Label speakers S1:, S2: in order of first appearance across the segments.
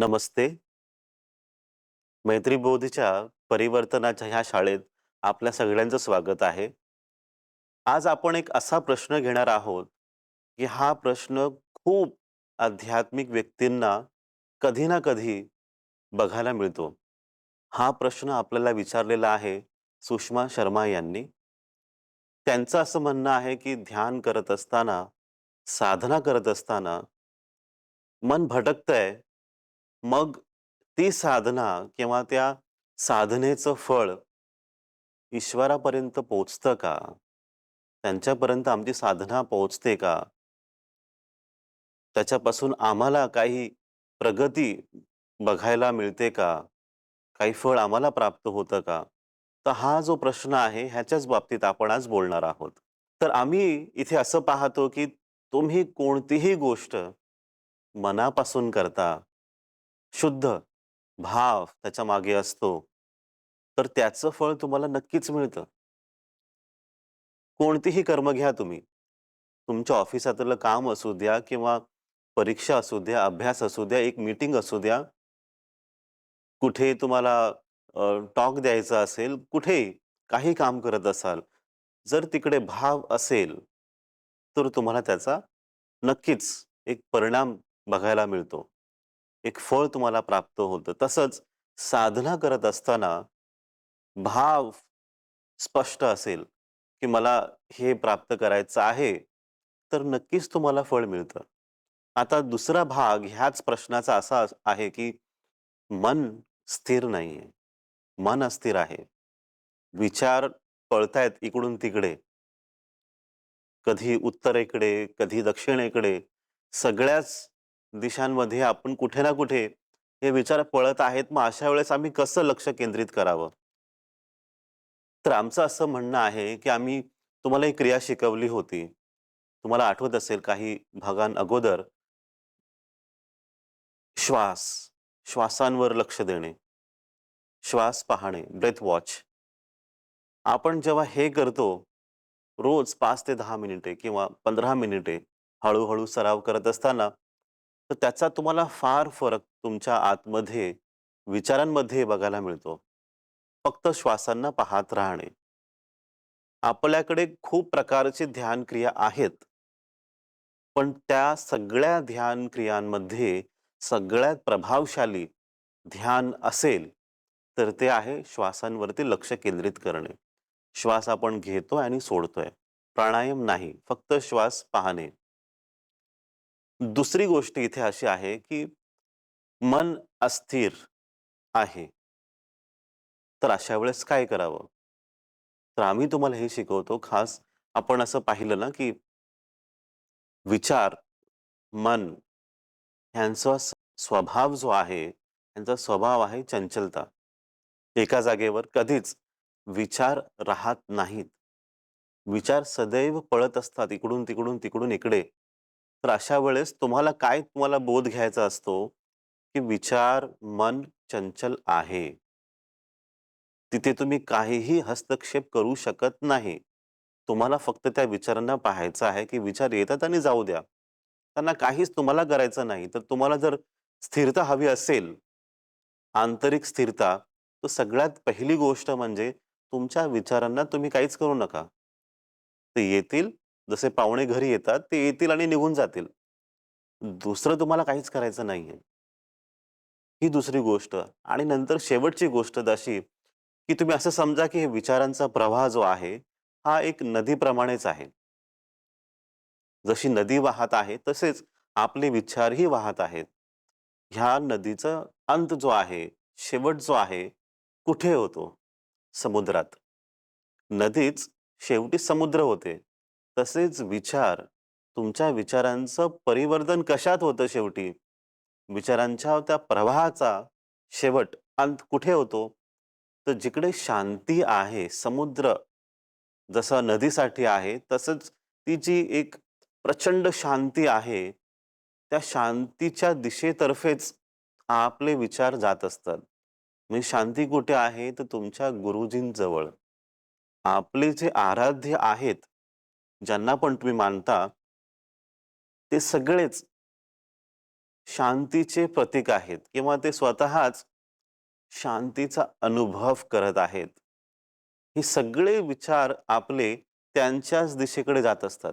S1: नमस्ते. मैत्रीबोधीच्या परिवर्तनाच्या ह्या शाळेत आपल्या सगळ्यांचं स्वागत आहे. आज आपण एक असा प्रश्न घेणार आहोत, की हा प्रश्न खूप आध्यात्मिक व्यक्तींना कधी ना कधी बघायला मिळतो. हा प्रश्न आपल्याला विचारलेला आहे सुषमा शर्मा यांनी. त्यांचं असं म्हणणं आहे, की ध्यान करत असताना, साधना करत असताना मन भटकतंय. मग ती साधना किंवा त्या साधनेचं फळ ईश्वरापर्यंत पोहोचतं का? त्यांच्यापर्यंत आमची साधना पोहोचते का? त्याच्यापासून आम्हाला काही प्रगती बघायला मिळते का? काही फळ आम्हाला प्राप्त होतं का? तर हा जो प्रश्न आहे ह्याच्याच बाबतीत आपण आज बोलणार आहोत. तर आम्ही इथे असं पाहतो, की तुम्ही कोणतीही गोष्ट मनापासून करता, शुद्ध भाव त्याच्यामागे असतो, तर त्याचं फळ तुम्हाला नक्कीच मिळतं. कोणतीही कर्म घ्या तुम्ही. तुमच्या ऑफिसातलं काम असू द्या किंवा परीक्षा असू द्या, अभ्यास असू द्या, एक मीटिंग असू द्या. कुठे तुम्हाला टॉक द्यायचा असेल, कुठे काही काम करत असाल, जर तिकडे भाव असेल, तर तुम्हाला त्याचा नक्कीच एक परिणाम बघायला मिळतो. एक फळ तुम्हाला प्राप्त होतं. तसंच साधना करत असताना भाव स्पष्ट असेल, की मला हे प्राप्त करायचं आहे, तर नक्कीच तुम्हाला फळ मिळतं. आता दुसरा भाग ह्याच प्रश्नाचा असा आहे, की मन स्थिर नाहीये. मन अस्थिर आहे. विचार पळतायत इकडून-तिकडे. कधी उत्तरेकडे, कधी दक्षिणेकडे, सगळ्याच दिशांमध्ये आपण कुठे ना कुठे हे विचार पळत आहेत. मग अशा वेळेस आम्ही कसं लक्ष केंद्रित करावं? तर आमचं असं म्हणणं आहे, की आम्ही तुम्हाला एक क्रिया शिकवली होती. तुम्हाला आठवत असेल काही भागांअगोदर श्वास, श्वासांवर लक्ष देणे. श्वास पाहणे, ब्रेथ वॉच. आपण जेव्हा हे करतो, रोज पाच ते दहा मिनिटे किंवा 15 मिनिटे हळूहळू सराव करत असताना, तर त्याचा तुम्हाला फार फरक तुमच्या आतमध्ये, विचारांमध्ये बघायला मिळतो. फक्त श्वासांना पाहत राहणे. आपल्याकडे खूप प्रकारचे ध्यान क्रिया आहेत. पण त्या सगळ्या ध्यान क्रियांमध्ये सगळ्यात प्रभावशाली ध्यान असेल, तर ते आहे श्वासांवरती लक्ष केंद्रित करणे. श्वास आपण घेतोय आणि सोडतोय. प्राणायाम नाही, फक्त श्वास पाहणे. दुसरी गोष्ट इथे अशी आहे, की मन अस्थिर आहे. तर अशा वेळेस काय करावं? तर आम्ही तुम्हाला हे शिकवतो खास आपण असं पाहिलं ना, की विचार, मन ह्यांचा स्वभाव जो आहे, ह्यांचा स्वभाव आहे चंचलता. एका जागेवर कधीच विचार राहत नाहीत. विचार सदैव पळत असतात इकडून-तिकडून, तिकडून इकडे. तर अशा वेळेस तुम्हाला काय तुम्हाला बोध घ्यायचा असतो, की विचार, मन चंचल आहे. तिथे तुम्ही काहीही हस्तक्षेप करू शकत नाही. तुम्हाला फक्त त्या विचारांना पाहायचं आहे, की विचार येतात आणि जाऊ द्या. त्यांना काहीच तुम्हाला करायचं नाही. तर तुम्हाला जर स्थिरता हवी असेल, आंतरिक स्थिरता, तर सगळ्यात पहिली गोष्ट म्हणजे तुमच्या विचारांना तुम्ही काहीच करू नका. ते येतील, जसे पाहुणे घरी येतात, ते येतील आणि निघून जातील. दुसरं तुम्हाला काहीच करायचं नाहीये. ही दुसरी गोष्ट आणि नंतर शेवटची गोष्ट अशी, की तुम्ही असं समजा, की विचारांचा प्रवाह जो आहे, हा एक नदीप्रमाणेच आहे. जशी नदी वाहत आहे, तसेच आपले विचारही वाहत आहेत. ह्या नदीचा अंत जो आहे, शेवट जो आहे, कुठे होतो? समुद्रात. नदीच शेवटी समुद्र होते. तसेच विचार, तुमच्या विचारांचं परिवर्तन कशात होतं शेवटी? विचारांच्या त्या प्रवाहाचा शेवट, अंत कुठे होतो? तर जिकडे शांती आहे, समुद्र जसा नदीसाठी आहे, तसंच ती जी एक प्रचंड शांती आहे, त्या शांतीच्या दिशेतर्फेच आपले विचार जात असतात. म्हणजे शांती कुठे आहे? तर तुमच्या गुरुजींजवळ. आपले जे आराध्य आहेत, ज्यांना पण तुम्ही मानता ते सगळेच शांतीचे प्रतीक आहेत किंवा ते स्वतःच शांतीचा अनुभव करत आहेत. हे सगळे विचार आपले त्यांच्याच दिशेकडे जात असतात.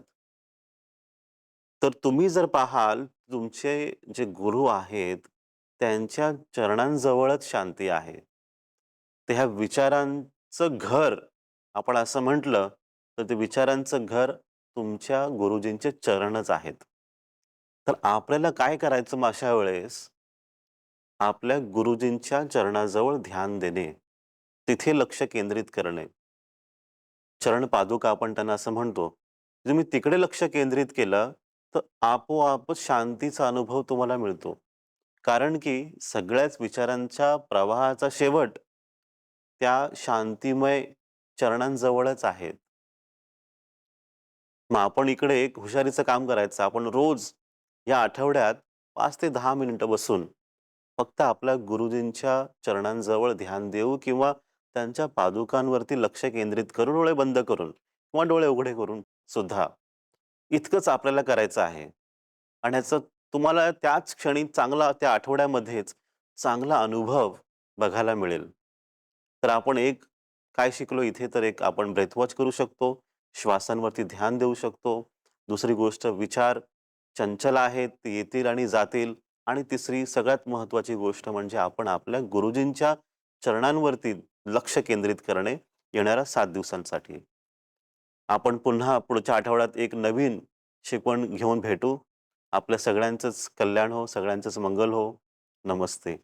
S1: तर तुम्ही जर पाहाल तुमचे जे गुरु आहेत, त्यांच्या चरणांजवळच शांती आहे. त्या विचारांचं घर आपण असं म्हटलं, तर ते विचारांचं घर तुमच्या गुरुजींचे चरणच आहेत. तर आपल्याला काय करायचं मग अशा वेळेस? आपल्या गुरुजींच्या चरणाजवळ ध्यान देणे, तिथे लक्ष केंद्रित करणे. चरण पादुका आपण त्यांना असं म्हणतो. तुम्ही तिकडे लक्ष केंद्रित केलं, तर आपोआपच शांतीचा अनुभव तुम्हाला मिळतो. कारण की सगळ्याच विचारांच्या प्रवाहाचा शेवट त्या शांतिमय चरणांजवळच आहे. मग आपण इकडे एक हुशारीचं काम करायचं. आपण रोज या आठवड्यात पाच ते दहा मिनिटं बसून फक्त आपल्या गुरुजींच्या चरणांजवळ ध्यान देऊ किंवा त्यांच्या पादुकांवरती लक्ष केंद्रित करून डोळे बंद करून किंवा डोळे उघडे करून सुद्धा इतकंच आपल्याला करायचं आहे. आणि ह्याचं तुम्हाला त्याच क्षणी चांगला त्या आठवड्यामध्येच चांगला अनुभव बघायला मिळेल. तर आपण एक काय शिकलो इथे तर एक आपण ब्रेथवॉच करू शकतो. श्वासांवरती ध्यान देऊ शकतो. दुसरी गोष्ट विचार चंचल आहेत, ते येतील आणि जातील. आणि तिसरी सगळ्यात महत्त्वाची गोष्ट म्हणजे आपण आपल्या गुरुजींच्या चरणांवरती लक्ष केंद्रित करणे येणाऱ्या सात दिवसांसाठी. आपण पुन्हा पुढच्या आठवड्यात एक नवीन शिकवण घेऊन भेटू. आपल्या सगळ्यांचंच कल्याण हो, सगळ्यांचंच मंगल हो. नमस्ते.